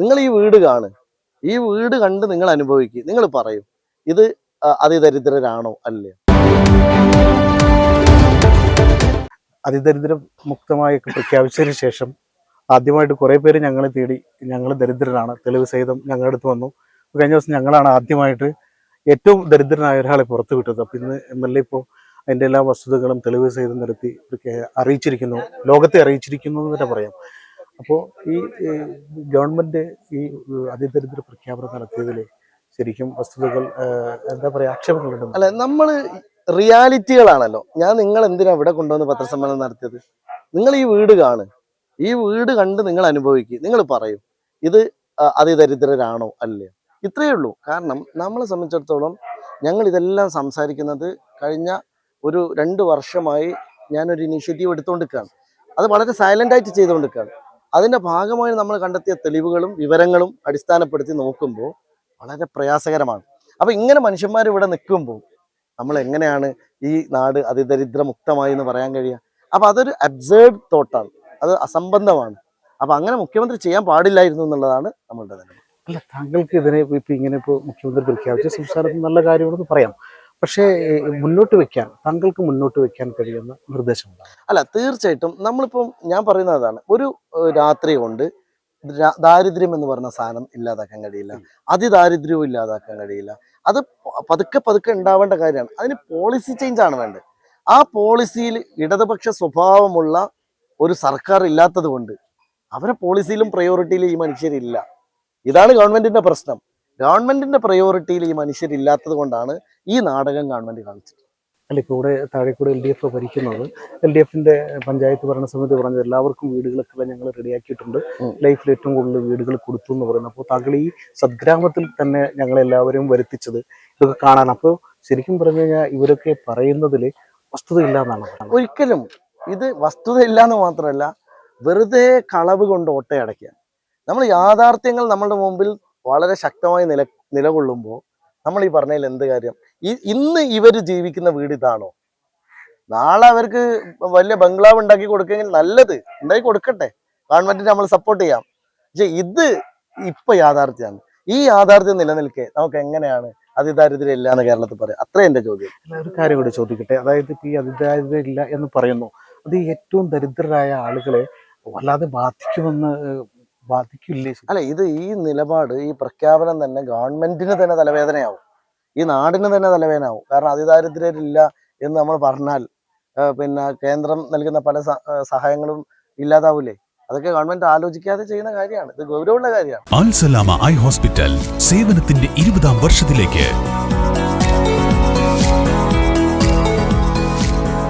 നിങ്ങൾ ഈ വീട് കാണ്. ഈ വീട് കണ്ട് നിങ്ങൾ അനുഭവിക്കുക നിങ്ങൾ പറയും ഇത് അതിദരിദ്രരാണോ? അല്ലേ? അതിദരിദ്ര മുക്തമായൊക്കെ പ്രഖ്യാപിച്ചതിന് ശേഷം ആദ്യമായിട്ട് കുറേ പേര് ഞങ്ങളെ തേടി ഞങ്ങൾ ദരിദ്രരാണ്. തെളിവ് സഹിതം ഞങ്ങളുടെ അടുത്ത് വന്നു. കഴിഞ്ഞ ദിവസം ഞങ്ങളാണ് ആദ്യമായിട്ട് ഏറ്റവും ദരിദ്രനായ ഒരാളെ പുറത്തു വിട്ടത്. അപ്പം ഇന്ന് എം എൽ എ ഇപ്പോൾ അതിന്റെ എല്ലാ വസ്തുതകളും തെളിവ് സഹിതം നിരത്തി അറിയിച്ചിരിക്കുന്നു. ലോകത്തെ അറിയിച്ചിരിക്കുന്നു എന്ന് തന്നെ പറയാം. അപ്പോൾ ഈ ഗവൺമെന്റ് ഈ അതിദരിദ്ര പ്രഖ്യാപനം നടത്തിയതിൽ ശരിക്കും വസ്തുതകൾ എന്താ പറയുക ആക്ഷേപങ്ങളുണ്ട്. അല്ല നമ്മൾ റിയാലിറ്റികളാണല്ലോ. ഞാൻ നിങ്ങൾ എന്തിനാ ഇവിടെ കൊണ്ടുവന്ന് പത്രസമ്മേളനം നടത്തിയത്? നിങ്ങൾ ഈ വീട് കാണ്. ഈ വീട് കണ്ട് നിങ്ങൾ അനുഭവിക്കുക നിങ്ങൾ പറയും ഇത് അതിദരിദ്രരാണോ അല്ലേ? ഇത്രയേ ഉള്ളൂ. കാരണം നമ്മളെ സംബന്ധിച്ചിടത്തോളം ഞങ്ങൾ ഇതെല്ലാം സംസാരിക്കുന്നത് കഴിഞ്ഞ ഒരു രണ്ട് വർഷമായി ഞാനൊരു ഇനീഷ്യേറ്റീവ് എടുത്തുകൊണ്ടിരിക്കുകയാണ്. അത് വളരെ സൈലന്റായിട്ട് ചെയ്തുകൊണ്ടിരിക്കുകയാണ്. അതിന്റെ ഭാഗമായി നമ്മൾ കണ്ടെത്തിയ തെളിവുകളും വിവരങ്ങളും അടിസ്ഥാനപ്പെടുത്തി നോക്കുമ്പോൾ വളരെ പ്രയാസകരമാണ്. അപ്പോൾ ഇങ്ങനെ മനുഷ്യന്മാർ ഇവിടെ നിൽക്കുമ്പോൾ നമ്മൾ എങ്ങനെയാണ് ഈ നാട് അതിദരിദ്രമുക്തമായി എന്ന് പറയാൻ കഴിയുക? അപ്പോൾ അതൊരു അബ്സേർഡ് തോട്ടാണ് അത് അസംബന്ധമാണ്. അപ്പോൾ അങ്ങനെ മുഖ്യമന്ത്രി ചെയ്യാൻ പാടില്ലായിരുന്നു എന്നുള്ളതാണ് നമ്മളുടെ അല്ല താങ്കൾക്ക് ഇതിനെ ഇപ്പോൾ ഇങ്ങനെ ഇപ്പോൾ മുഖ്യമന്ത്രി പ്രഖ്യാപിച്ച സംസാരത്തിൽ നല്ല കാര്യമാണെന്ന് പറയാം. പക്ഷേ മുന്നോട്ട് വെക്കാൻ താങ്കൾക്ക് മുന്നോട്ട് വെക്കാൻ കഴിയുന്ന നിർദ്ദേശം അല്ല തീർച്ചയായിട്ടും നമ്മളിപ്പം ഞാൻ പറയുന്നത് അതാണ്. ഒരു രാത്രി കൊണ്ട് ദാരിദ്ര്യം എന്ന് പറഞ്ഞ സാധനം ഇല്ലാതാക്കാൻ കഴിയില്ല. അതിദാരിദ്ര്യവും ഇല്ലാതാക്കാൻ കഴിയില്ല. അത് പതുക്കെ പതുക്കെ ഉണ്ടാവേണ്ട കാര്യമാണ്. അതിന് പോളിസി ചേഞ്ച് ആണ് വേണ്ടത്. ആ പോളിസിയിൽ ഇടതുപക്ഷ സ്വഭാവമുള്ള ഒരു സർക്കാർ ഇല്ലാത്തത് കൊണ്ട് അവരെ പോളിസിയിലും പ്രയോറിറ്റിയിലും ഈ മനുഷ്യരില്ല ഇതാണ് ഗവൺമെന്റിന്റെ പ്രശ്നം. ഗവൺമെന്റിന്റെ പ്രയോറിറ്റിയിൽ ഈ മനുഷ്യരില്ലാത്തത് കൊണ്ടാണ് ഈ നാടകം ഗവൺമെന്റ് കാണിച്ചില്ല അല്ല ഇപ്പോൾ ഇവിടെ താഴെ കൂടെ എൽ ഡി എഫ് ഭരിക്കുന്നത്. എൽ ഡി എഫിന്റെ പഞ്ചായത്ത് ഭരണസമിതി പറഞ്ഞത് എല്ലാവർക്കും വീടുകളൊക്കെ ഞങ്ങൾ റെഡിയാക്കിയിട്ടുണ്ട്. ലൈഫിൽ ഏറ്റവും കൂടുതൽ വീടുകൾ കൊടുത്തു എന്ന് പറയുന്നത്. അപ്പോൾ താങ്കൾ ഈ സദ്ഗ്രാമത്തിൽ തന്നെ ഞങ്ങൾ എല്ലാവരും വരുത്തിച്ചത് ഇതൊക്കെ കാണാൻ. അപ്പോൾ ശരിക്കും പറഞ്ഞു കഴിഞ്ഞാൽ ഇവരൊക്കെ പറയുന്നതിൽ വസ്തുതയില്ല എന്നാണ് ഒരിക്കലും ഇത് വസ്തുതയില്ല എന്ന് മാത്രമല്ല വെറുതെ കളവ് കൊണ്ട് ഓട്ടയടയ്ക്കുക നമ്മൾ യാഥാർത്ഥ്യങ്ങൾ നമ്മളുടെ മുമ്പിൽ വളരെ ശക്തമായി നില നിലകൊള്ളുമ്പോൾ നമ്മൾ ഈ പറഞ്ഞതിൽ എന്ത് കാര്യം? ഈ ഇന്ന് ഇവർ ജീവിക്കുന്ന വീട് ഇതാണോ? നാളെ അവർക്ക് വലിയ ബംഗ്ലാവ് ഉണ്ടാക്കി കൊടുക്കുമെങ്കിൽ നല്ലത്. ഉണ്ടാക്കി കൊടുക്കട്ടെ. ഗവൺമെന്റ് നമ്മൾ സപ്പോർട്ട് ചെയ്യാം. പക്ഷെ ഇത് ഇപ്പൊ യാഥാർത്ഥ്യമാണ്. ഈ യാഥാർത്ഥ്യം നിലനിൽക്കെ നമുക്ക് എങ്ങനെയാണ് അതിദാരിദ്ര്യം ഇല്ല എന്ന് കേരളത്തിൽ പറയാം. അത്രേ എന്റെ ചോദ്യം. ഒരു കാര്യം കൂടി ചോദിക്കട്ടെ? അതായത് ഈ അതിദാരിദ്ര്യം ഇല്ല എന്ന് പറയുന്നു. അത് ഏറ്റവും ദരിദ്രരായ ആളുകളെ വല്ലാതെ ബാധിക്കുമെന്ന് ബാധിക്കില്ലേ അല്ല ഇത് ഈ നിലപാട് ഈ പ്രഖ്യാപനം തന്നെ ഗവൺമെന്റിന് തന്നെ തലവേദനയാവും. ഈ നാടിന് തന്നെ തലവേദനയാവും. കാരണം അതിദാരിദ്ര്യരില്ല എന്ന് നമ്മൾ പറഞ്ഞാൽ പിന്നെ കേന്ദ്രം നൽകുന്ന പല സഹായങ്ങളും ഇല്ലാതാവൂലേ? അതൊക്കെ ഗവൺമെന്റ് ആലോചിക്കാതെ ചെയ്യുന്ന കാര്യമാണ്. ഇത് ഗൗരവമുള്ള കാര്യമാണ്. അൽസലാമ ഐ ഹോസ്പിറ്റൽ സേവനത്തിന്റെ ഇരുപതാം വർഷത്തിലേക്ക്.